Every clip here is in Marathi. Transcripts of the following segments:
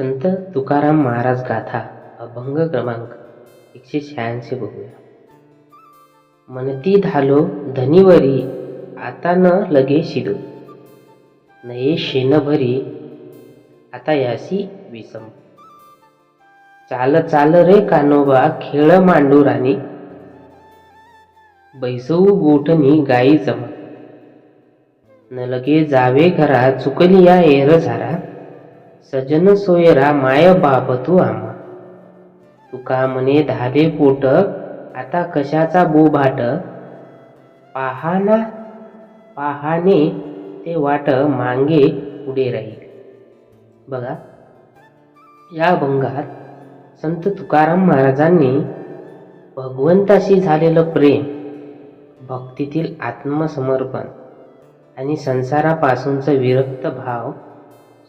संत तुकाराम महाराज गाथा अभंग क्रमांक एकशे शहाऐंशी बघूया. म्हणती धालो धनीवरी आता न लगे शिदो. नये शेनभरी आता यासी विसम. चाल चाल रे कानोबा खेळ मांडू राणी. बैसवू गोठणी गाई जमा. न लगे जावे घरा चुकली या एर झारा सजन सोयरा माय बाप तू आम्हा. तुका म्हणे धाबे पोट आता कशाचा बोभाट पाहाना पाहाने ते वाट मांगे पुढे राहील. बघा या अभंगात संत तुकाराम महाराजांनी भगवंताशी झालेलं प्रेम भक्तीतील आत्मसमर्पण आणि संसारापासूनचा विरक्त भाव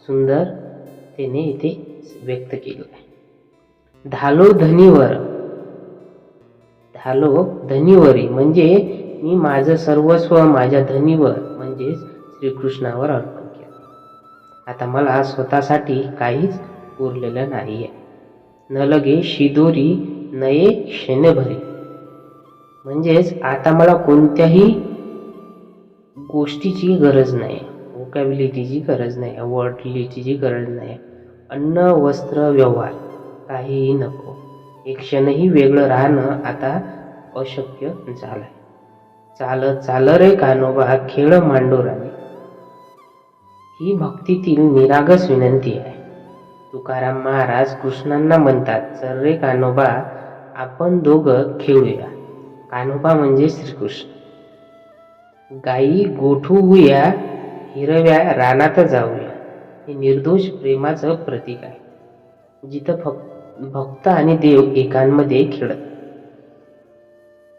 सुंदर त्याने इथे व्यक्त केलं आहे. धालो धनीवर. धालो धनीवरी म्हणजे मी माझं सर्वस्व माझ्या धनीवर म्हणजेच श्रीकृष्णावर अर्पण केलं. आता मला स्वतःसाठी काहीच उरलेलं नाही आहे न लगे शिदोरी नये शेनेभरी म्हणजेच आता मला कोणत्याही गोष्टीची गरज नाही. वोकॅबिलिटीची गरज नाही. वर्डलिटीची गरज नाही. अन्न वस्त्र व्यवहार. काहीही नको. एक क्षणही वेगळं राहणं आता अशक्य झालंय. चाल चाल रे कानोबा खेळ मांडोराने. ही भक्तीतील निरागस विनंती आहे. तुकाराम महाराज कृष्णांना म्हणतात चल रे कानोबा आपण दोघं खेळूया. कानोबा म्हणजे श्रीकृष्ण. गाई गोठवूया हिरव्या रानात जाऊया. हे निर्दोष प्रेमाचं प्रतीक आहे. जिथं फक्त भक्त आणि देव एकांमध्ये खेळत.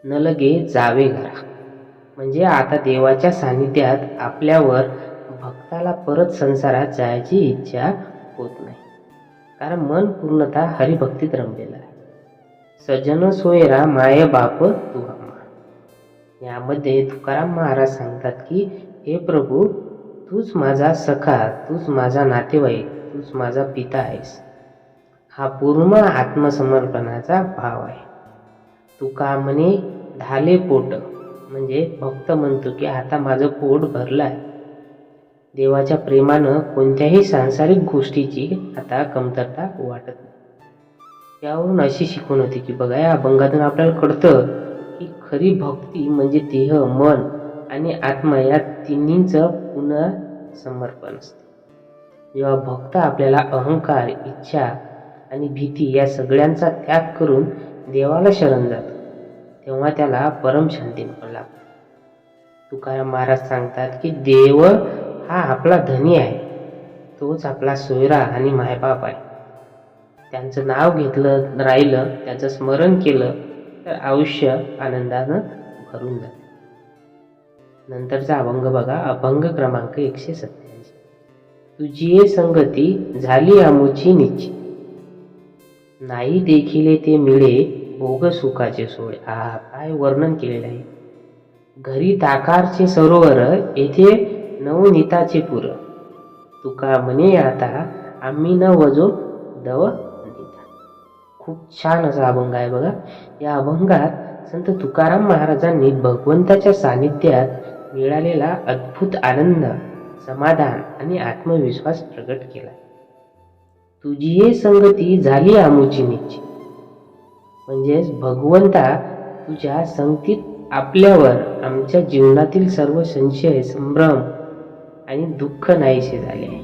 न लगे जावे घरा. म्हणजे आता देवाच्या सान्निध्यात आपल्यावर भक्ताला परत संसारात जायची इच्छा होत नाही. कारण मन पूर्णतः हरिभक्तीत रमलेलं आहे. सजन सोयरा माय बाप तू यामध्ये तुकाराम महाराज सांगतात की हे प्रभू तूच माझा सखा तूच माझा नातेवाईक तूच माझा पिता आहेस. हा पूर्ण आत्मसमर्पणाचा भाव आहे. तुका म्हणे धाले पोट? म्हणजे भक्त म्हणतो की आता माझं पोट भरलं आहे देवाच्या प्रेमानं कोणत्याही सांसारिक गोष्टीची आता कमतरता वाटत नाही. यावरून अशी शिकवण होती की बघा या अभंगातून आपल्याला कळतं की खरी भक्ती म्हणजे देह मन. आणि आत्मा या तिन्हींचं पुनर्समर्पण समर्पण असते. जेव्हा भक्त आपल्याला अहंकार इच्छा आणि भीती या सगळ्यांचा त्याग करून देवाला शरण जातो तेव्हा त्याला परम शांती लागते. तुकाराम महाराज सांगतात की देव हा आपला धनी आहे तोच आपला सोयरा आणि मायबाप आहे. त्यांचं नाव घेतलं राहिलं त्याचं स्मरण केलं तर आयुष्य आनंदानं भरून जाते. नंतरचा अभंग बघा. अभंग क्रमांक एकशे सत्याऐंशी तुझी संगती झाली आमुची निची. नाही देखिले ते मिळे भोग सुखाचे सोळे आ काय वर्णन केलेलं आहे? घरी ताकारचे सरोवर येथे नवनीताचे पुर. तुका म्हणे आता आम्ही न वजो दव नीता खूप छान असा अभंग आहे बघा. या अभंगात संत तुकाराम महाराजांनी भगवंताच्या सानिध्यात मिळालेला अद्भुत आनंद समाधान आणि आत्मविश्वास प्रकट केला. तुझी हे संगती झाली आमुची निश्चित म्हणजेच भगवंता तुझ्या संगतीत आपल्यावर आमच्या जीवनातील सर्व संशय संभ्रम आणि दुःख नाहीसे झाले आहे.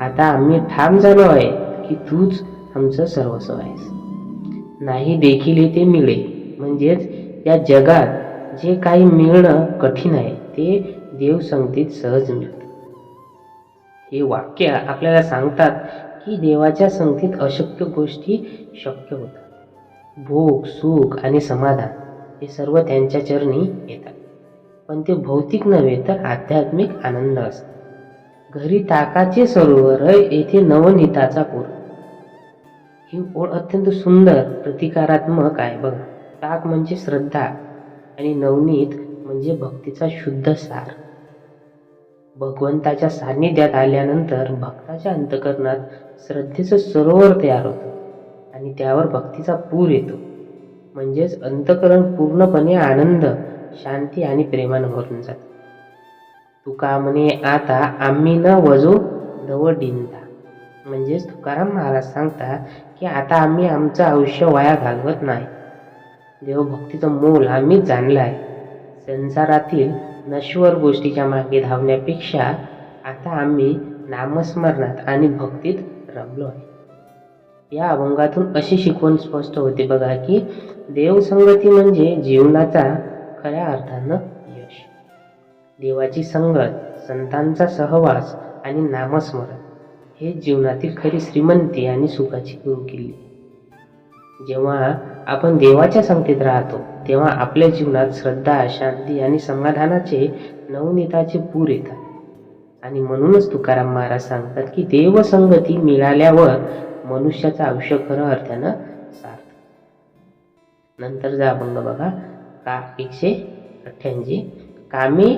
आता आम्ही ठाम झालो आहे की तूच आमचं सर्वस्व आहेस. नाही देखील ते मिळे म्हणजेच या जगात जे काही मिळणं कठीण आहे ते देव संगतीत सहज मिळतं. हे वाक्य आपल्याला सांगतात की देवाच्या संगतीत अशक्य गोष्टी शक्य होतात. भोग सुख आणि समाधान हे सर्व त्यांच्या चरणी येतात. पण ते भौतिक नव्हे तर आध्यात्मिक आनंद असतात. घरी ताकाचे सरोवर येथे नवनीताचा पूर. ही ओळ अत्यंत सुंदर प्रतिकारात्मक आहे बघा. ताक म्हणजे श्रद्धा. आणि नवनीत म्हणजे भक्तीचा शुद्ध सार. भगवंताच्या सान्निध्यात आल्यानंतर भक्ताच्या अंतकरणात श्रद्धेचं सरोवर तयार होतं आणि त्यावर भक्तीचा पूर येतो. म्हणजेच अंतकरण पूर्णपणे आनंद शांती आणि प्रेमानं भरून जातं. तुका म्हणे आता आम्ही न वजो दव डिंता म्हणजेच तुकाराम महाराज सांगता की आता आम्ही आमचं आयुष्य वाया घालवत नाही. देवभक्तीचं मोल आम्हीच जाणलं आहे. संसारातील नश्वर गोष्टीच्या मागे धावण्यापेक्षा आता आम्ही नामस्मरणात आणि भक्तीत रमलो आहे. या अभंगातून अशी शिकवण स्पष्ट होते बघा की देवसंगती म्हणजे जीवनाचा खऱ्या अर्थानं यश. देवाची संगत संतांचा सहवास आणि नामस्मरण हे जीवनातील खरी श्रीमंती आणि सुखाची गुरुकिल्ली जेव्हा आपण देवाच्या संगतीत राहतो तेव्हा आपल्या जीवनात श्रद्धा शांती आणि समाधानाचे नवनीताचे पूर येतात. आणि म्हणूनच तुकाराम महाराज सांगतात की देवसंगती मिळाल्यावर मनुष्याचं आयुष्य खरं अर्थानं सार्थ नंतरचा अभंग बघा का एकशे अठ्ठ्याऐंशी? कामे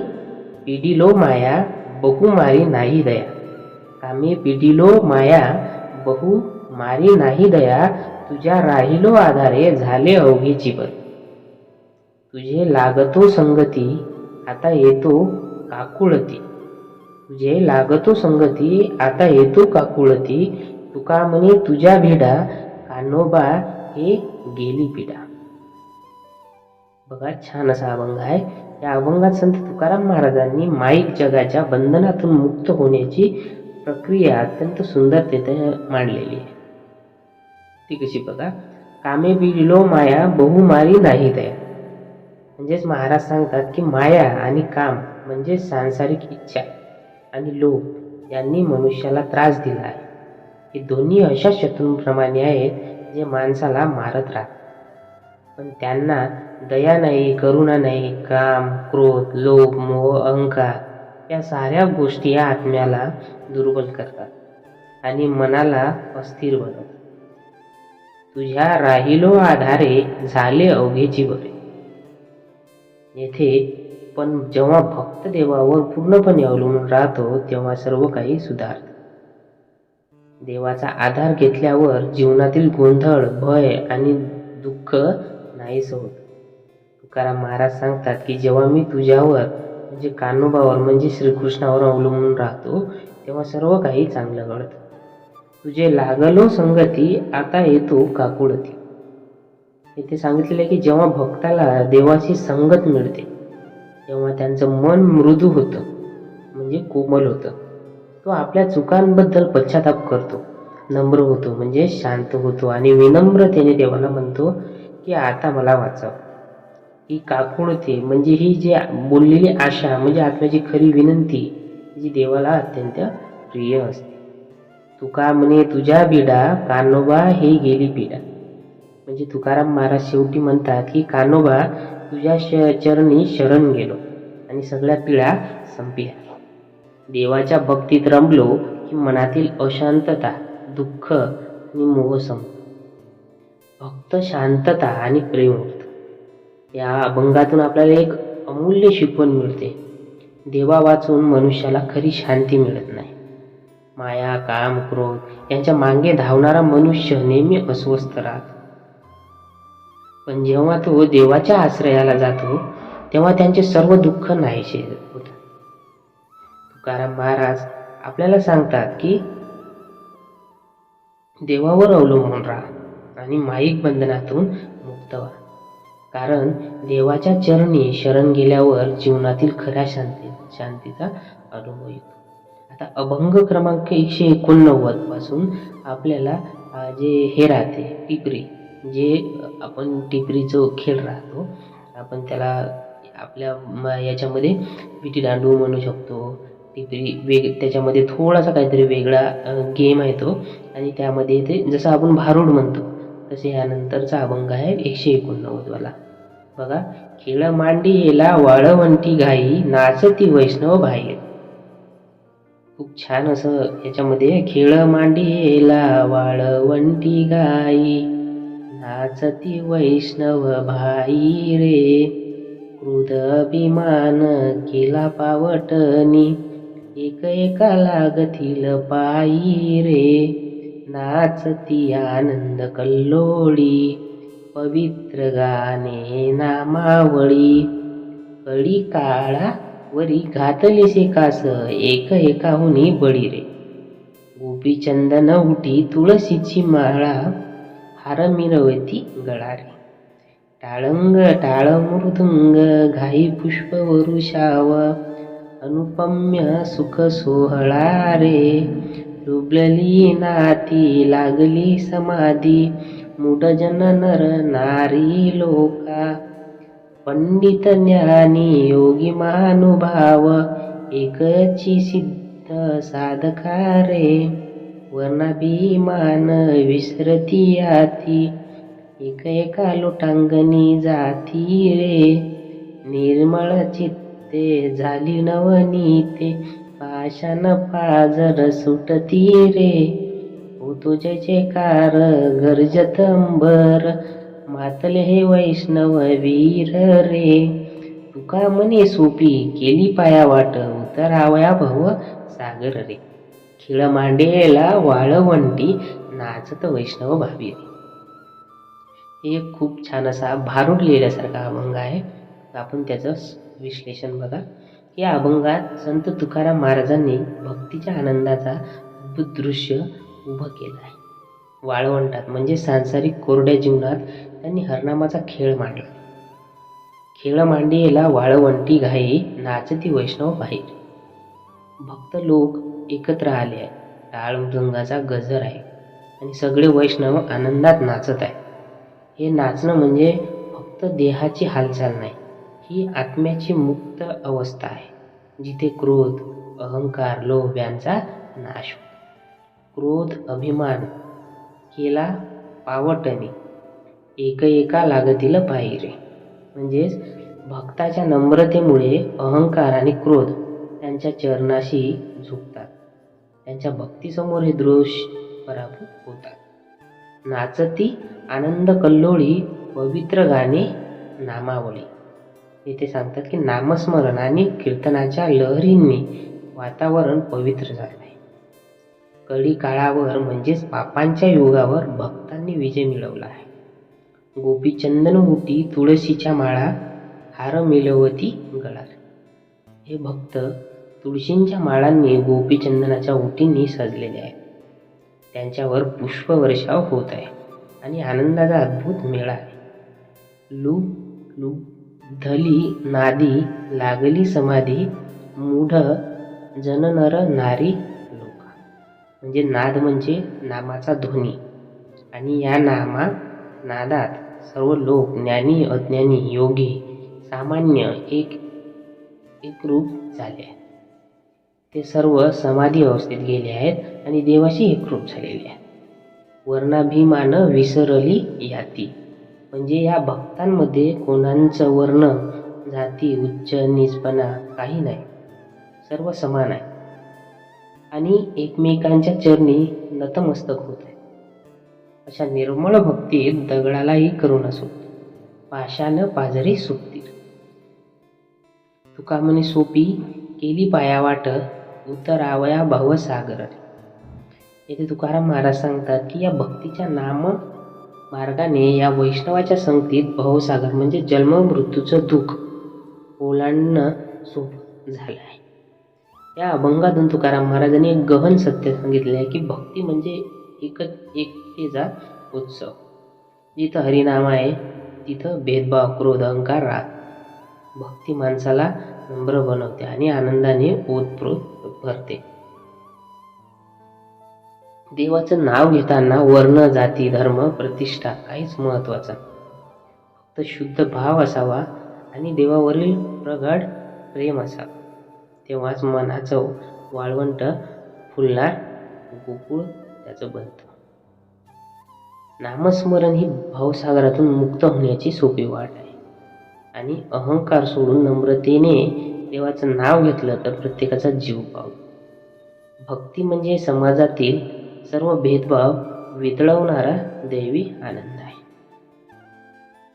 पिडिलो माया बहु मारी नाही दया. कामे पिडिलो माया बहु मारी नाही दया तुझ्या राहिलो आधारे झाले अवघे जीवन तुझे लागतो संगती आता येतो काकुळती. तुझे लागतो संगती आता येतो काकुळती. तुका म्हणे तुझ्या भिडा कानोबा हे गेली पिढा. बघा छान असा अभंग आहे. या अभंगात संत तुकाराम महाराजांनी माईक जगाच्या बंधनातून मुक्त होण्याची प्रक्रिया अत्यंत सुंदरतेने मांडलेली आहे. ती कशी बघा? कामे बिलो माया बहुमारी नाही दया म्हणजेच महाराज सांगतात की माया आणि काम म्हणजे सांसारिक इच्छा आणि लोभ यांनी मनुष्याला त्रास दिला आहे. हे दोन्ही अशा शत्रूंप्रमाणे आहेत जे माणसाला मारत राहतात. पण त्यांना दया नाही करुणा नाही काम क्रोध लोभ मोह अहंकार या साऱ्या गोष्टी या आत्म्याला दुर्बल करतात आणि मनाला अस्थिर बनवतात. तुझ्या राहिलो आधारे झाले अवघेची बरे येथे पण जेव्हा भक्त देवावर पूर्णपणे अवलंबून राहतो तेव्हा सर्व काही सुधारते. देवाचा आधार घेतल्यावर जीवनातील गोंधळ भय आणि दुःख नाहीस होत. तुकाराम महाराज सांगतात की जेव्हा मी तुझ्यावर म्हणजे कान्होबावर म्हणजे श्रीकृष्णावर अवलंबून राहतो तेव्हा सर्व काही चांगलं घडतं. तुझे लागलो संगती आता येतो काकुळती इथे सांगितलेलं आहे की जेव्हा भक्ताला देवाची संगत मिळते तेव्हा त्यांचं मन मृदू होतं म्हणजे कोमल होतं. तो आपल्या चुकांबद्दल पश्चाताप करतो नम्र होतो म्हणजे शांत होतो आणि विनम्रतेने देवाला म्हणतो की आता मला वाचव ही काकुळते म्हणजे ही जी बोललेली आशा म्हणजे आत्म्याची खरी विनंती जी देवाला अत्यंत प्रिय असते. तुका म्हणे तुझ्या बिडा कानोबा हे गेली पिडा म्हणजे तुकाराम महाराज शेवटी म्हणतात की कानोबा तुझ्या श चरणी शरण गेलो आणि सगळ्या पिळा संपल्या. देवाच्या भक्तीत रमलो की मनातील अशांतता दुःख आणि मोह संपतो. भक्त शांतता आणि प्रेम होतं या अभंगातून आपल्याला एक अमूल्य शिकवण मिळते. देवा वाचून मनुष्याला खरी शांती मिळत नाही. माया काम क्रोध यांच्या मागे धावणारा मनुष्य नेहमी अस्वस्थ राहतो. पण जेव्हा तो देवाच्या आश्रयाला जातो तेव्हा त्यांचे सर्व दुःख नाहीसे होतात. तुकाराम महाराज आपल्याला सांगतात की देवावर अवलंबून राहा आणि माईक बंधनातून मुक्त व्हा. कारण देवाच्या चरणी शरण गेल्यावर जीवनातील खऱ्या शांती शांतीचा अनुभव येतो. आता अभंग क्रमांक एकशे एकोणनव्वदपासून आपल्याला जे हे राहते टिपरी जे आपण टिपरीचं खेळ राहतो आपण त्याला आपल्या म याच्यामध्ये विटी दांडू म्हणू शकतो टिपरी वेग त्याच्यामध्ये थोडासा काहीतरी वेगळा गेम आहे तो आणि त्यामध्ये ते जसं आपण भारूड म्हणतो तसे यानंतरचा अभंग आहे एकशे एकोणनव्वदवाला. बघा खेळ मांडी येला वाळवंटी घाई नाचती वैष्णव भाई खूप छान असं याच्यामध्ये खेळ मांडीला वाळवंटी गाई नाचती वैष्णव भाई रे. क्रुद अभिमान केला पावटनी एक एका लागतील पायी रे. नाचती आनंद कल्लोळी पवित्र गाणे नामावळी. कडी काळा वरी घातलीसे कास एक एकाहुनी बळी रे. गोपी चंदन उठी तुळशीची माळा हार मिरवती गळा रे टाळंग टाळ मृदुंग घाई पुष्प वरुषाव अनुपम्य सुख सोहळा रे. डुबलली नाती लागली समाधी मूढजन नर नारी लोका. पंडित ज्ञानी योगी महानुभाव एकची सिद्ध साधका रे वर्णाभिमान विसरती आती एक एका लोटांगणी जाती रे निर्मळ चित्ते झाली नवनीते पाषाण पाजर सुटती रे तुझे जयकार गर्जत मातले हे वैष्णव वीर रे. तुका म्हणे सोपी केली पाया वाट उतरावया भव सागर रे. खिळ मांडेला वाळवंटी नाचत वैष्णव भावी रे. हे एक खूप छान असा भारूड लिहिल्यासारखा अभंग आहे. आपण त्याचं विश्लेषण बघा. या अभंगात संत तुकाराम महाराजांनी भक्तीच्या आनंदाचा अद्भुत दृश्य उभं केलं आहे. वाळवंटात म्हणजे सांसारिक कोरड्या जीवनात त्यांनी हरनामाचा खेळ मांडला. खेळ मांडियेला वाळवंटी घाई नाचती वैष्णव बाहेर. भक्त लोक एकत्र आले आहे टाळ मृदंगाचा गजर आहे. आणि सगळे वैष्णव आनंदात नाचत आहे हे नाचणं म्हणजे फक्त देहाची हालचाल नाही ही आत्म्याची मुक्त अवस्था आहे जिथे क्रोध अहंकार लोभ यांचा नाश होतो. क्रोध अभिमान केला पावटणी एक एका लागतील पाहिरे म्हणजेच भक्ताच्या नम्रतेमुळे अहंकार आणि क्रोध त्यांच्या चरणाशी झुकतात. त्यांच्या भक्तीसमोर हे द्रोष पराभूत होतात. नाचती आनंद कल्लोळी पवित्र गाणे नामावळी इथे सांगतात की नामस्मरण आणि कीर्तनाच्या लहरींनी वातावरण पवित्र झालं आहे कडी काळावर म्हणजेच पापांच्या युगावर भक्तांनी विजय मिळवला आहे. गोपी चंदन उटी तुळशीच्या माळा हार मिलवती गळा हे भक्त तुळशींच्या माळांनी गोपीचंदनाच्या उटींनी सजलेले आहेत. त्यांच्यावर पुष्पवर्षाव होत आहे आणि आनंदाचा अद्भुत मेळा आहे. लू लू धली नादी लागली समाधी मूढ जननर नारी लोका. म्हणजे नाद म्हणजे नामाचा ध्वनी आणि या नामा नादात सर्व लोक ज्ञानी अज्ञानी योगी सामान्य एक एकरूप झाले. आहेत ते सर्व समाधी अवस्थेत गेले आहेत आणि देवाशी एकरूप झालेले आहेत. वर्णाभिमान विसरली याती. म्हणजे या भक्तांमध्ये कोणाचं वर्ण जाती उच्च निजपणा काही नाही. सर्व समान आहे. आणि एकमेकांच्या चरणी नतमस्तक होत आहे. अशा निर्मळ भक्तीत दगडालाही करुणा सुटते. पाशानं पाजरी सुटतील तुका म्हणे सोपी केली पायावाट उतरावया भवसागर येथे तुकाराम महाराज सांगतात की या भक्तीच्या नाम मार्गाने या वैष्णवाच्या संगतीत भवसागर म्हणजे जन्म मृत्यूचं दुःख ओलांडणं सोपं झालं आहे. या अभंगातून तुकाराम महाराजांनी एक गहन सत्य सांगितले आहे की भक्ती म्हणजे एकच एक एकतेचा उत्सव. जिथं हरिनाम आहे तिथं भेदभाव क्रोध अहंकार राहत भक्ती माणसाला नम्र बनवते आणि आनंदाने ओतप्रोत भरते. देवाचं नाव घेताना वर्ण जाती धर्म प्रतिष्ठा काहीच महत्त्वाचा फक्त शुद्ध भाव असावा आणि देवावरील प्रगाढ प्रेम असावं. तेव्हाच मनाचं वाळवंट फुलणार गोकुळ त्याचं बनतं. नामस्मरण ही भावसागरातून मुक्त होण्याची सोपी वाट आहे. आणि अहंकार सोडून नम्रतेने देवाचं नाव घेतलं तर प्रत्येकाचा जीव पावतो भक्ती म्हणजे समाजातील सर्व भेदभाव वितळवणारा दैवी आनंद आहे.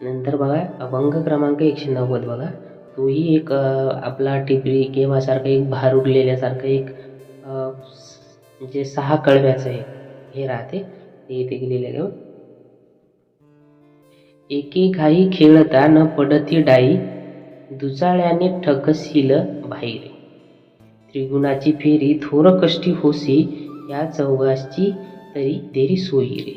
नंतर बघा अभंग क्रमांक एकशे नव्वद बघा. तोही एक आपला टिपरी केव्हासारखा एक भार उडलेल्यासारखं एक जे सहा कळव्याचं आहे हे राहते ते इथे गेलेले घेऊन एके घाई खेळता न पडती डाई दुचाळ्याने ठकसील बाहेर. त्रिगुणाची फेरी थोर कष्टी होसी या चौघाची तरी देरी सोयी रे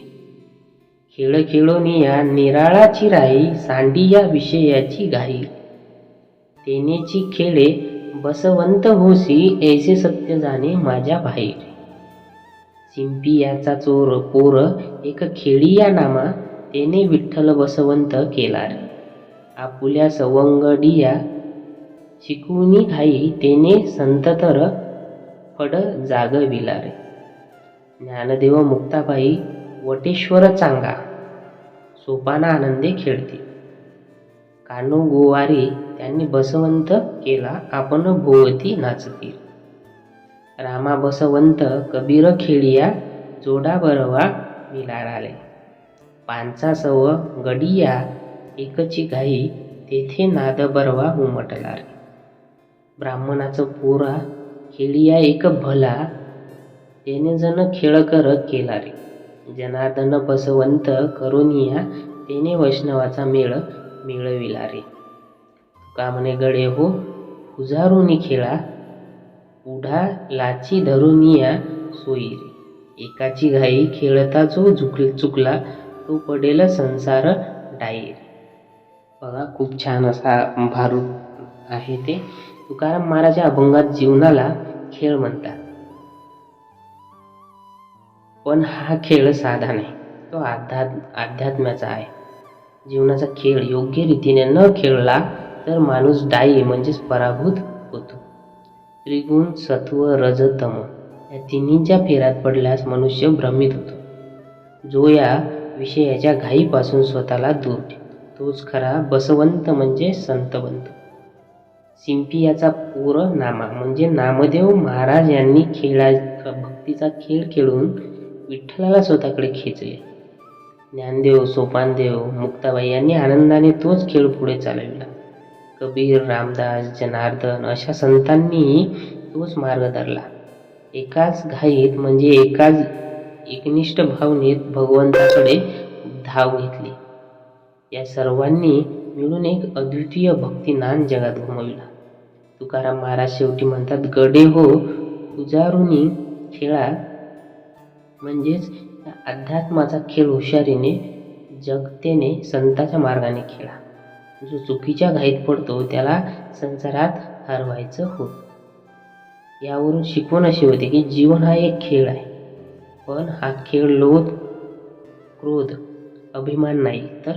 खेळ खेळोनिया निराळाची राई सांडी या विषयाची घाई. तेनेची खेळे बसवंत होसी ऐसे सत्य जाणे माझ्या बाहेर. सिंपी याचा चोर पोर एक खेळी या नामा तेने विठ्ठल बसवंत केला रे आपुल्या सवंगडिया शिकवणी घाई तेने संततर फड जागविला रे ज्ञानदेव मुक्ताबाई वटेश्वर चांगा सोपाना आनंदे खेळते. कानो गोवारी त्यांनी बसवंत केला आपण भोवती नाचतील रामा बसवंत कबीर खेळिया जोडा बरवा मिलाळाले पांचासव गडिया एकची घाई तेथे नाद बरवा उमटला. रे ब्राह्मणाचं पोरा खेळिया एक भला तेने जण खेळ कर केला रे जनार्दन बसवंत करुनिया तेने वैष्णवाचा मेळ मिळविला रे का म्हणे गडे हो हुजारुनी खेळा उढा लाची धरुनिया सोयी रे एकाची घाई खेळता जो झुक चुकला तू पडेल संसार डाईर बघा खूप छान असा भारूड आहे ते. तुकाराम महाराजा अभंगात जीवनाला खेळ म्हणतात. पण हा खेळ साधा नाही. तो आध्यात्म अध्यात्माचा आहे. जीवनाचा खेळ योग्य रीतीने न खेळला तर माणूस डाई म्हणजेच पराभूत होतो. त्रिगुण सत्व रजतम या तिन्हीच्या फेरात पडल्यास मनुष्य भ्रमित होतो. जो या विषयाच्या घाईपासून स्वतःला दूर तोच खरा बसवंत म्हणजे संतवंत सिंपियाचा पूर नामा म्हणजे नामदेव महाराज यांनी खेळा भक्तीचा खेळ खेळून विठ्ठलाला स्वतःकडे खेचले. ज्ञानदेव सोपानदेव मुक्ताबाई यांनी आनंदाने तोच खेळ पुढे चालविला. कबीर रामदास जनार्दन अशा संतांनी तोच मार्ग धरला. एकाच घाईत म्हणजे एकाच एकनिष्ठ भावनेत भगवंताकडे धाव घेतली. या सर्वांनी मिळून एक अद्वितीय भक्तिनान जगात घुमविला. तुकाराम महाराज शेवटी म्हणतात गडे हो पुजारुनी खेळा. म्हणजेच या अध्यात्माचा खेळ हुशारीने जगतेने संताच्या मार्गाने खेळा. जो चुकीच्या घाईत पडतो त्याला संसारात हरवायचं होत. यावरून शिकवण अशी होते की जीवन हा एक खेळ आहे. पण हा खेळ लोभ क्रोध अभिमान नाही तर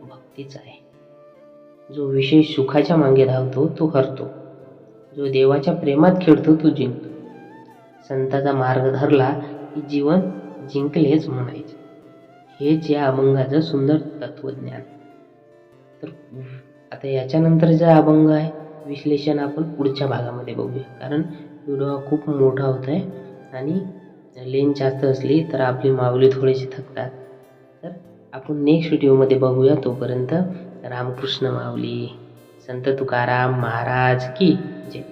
भक्तीचा आहे. जो विषय सुखाच्या मागे धावतो तो हरतो. जो देवाच्या प्रेमात खेळतो तो जिंकतो. संताचा मार्ग धरला की जीवन जिंकलेच म्हणायचे. हेच या अभंगाचं सुंदर तत्वज्ञान. तर आता याच्यानंतरचा अभंग आहे विश्लेषण आपण पुढच्या भागामध्ये बघूया. कारण व्हिडिओ खूप मोठा होत आहे आणि लेन जास्त असली तर आपली माऊली थोडीशी थकतात. तर आपण नेक्स्ट व्हिडिओमध्ये बघूया तोपर्यंत रामकृष्ण माऊली संत तुकाराम महाराज की जय.